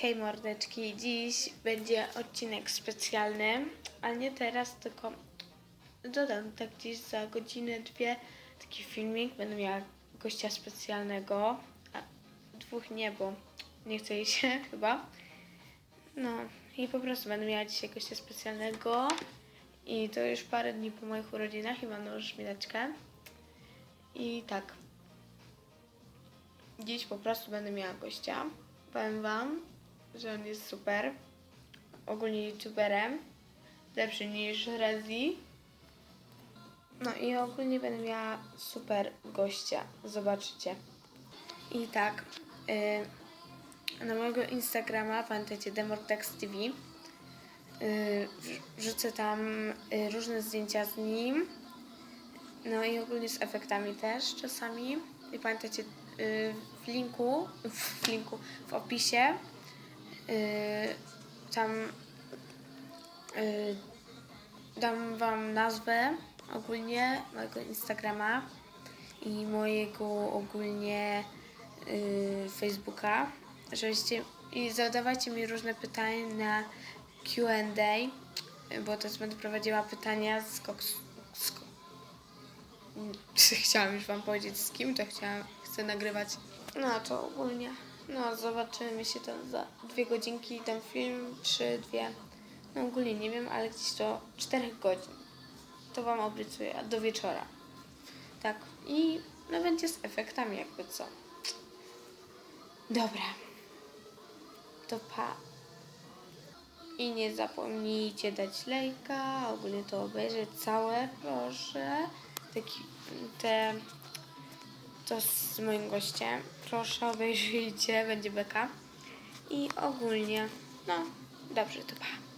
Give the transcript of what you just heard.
Hej mordeczki, dziś będzie odcinek specjalny, a nie teraz, tylko dodam tak gdzieś za godzinę, dwie taki filmik. Będę miała gościa specjalnego, a dwóch nie, bo nie chce jej się chyba. No i po prostu będę miała dzisiaj gościa specjalnego i to już parę dni po moich urodzinach i mam już mineczkę. I tak, Dziś po prostu będę miała gościa. Powiem Wam, że on jest super. Ogólnie youtuberem. Lepszy niż Rezi. No i ogólnie będę miała super gościa. Zobaczycie. I tak, y, na mojego Instagrama, pamiętajcie, Demortex TV. Y, wrz- wrzucę tam y, różne zdjęcia z nim. No i ogólnie z efektami też czasami. I pamiętajcie, y, w linku, w linku, w opisie, tam y, dam Wam nazwę ogólnie mojego Instagrama i mojego ogólnie y, Facebooka, żebyście i zadawajcie mi różne pytania na Q&A, bo też będę prowadziła pytania z, koks, z, chciałam już wam powiedzieć z kim to chciałam, chcę nagrywać. No to ogólnie. No zobaczymy się tam za dwie godzinki ten film, trzy, dwie. No ogólnie nie wiem, ale gdzieś do czterech godzin. To wam obiecuję, a do wieczora. Tak. I no będzie z efektami jakby co. Dobra. To pa. I nie zapomnijcie dać lajka, ogólnie to obejrzeć całe, proszę. Taki, te, to z moim gościem. Proszę obejrzyjcie, będzie beka. I ogólnie, no, dobrze, to pa.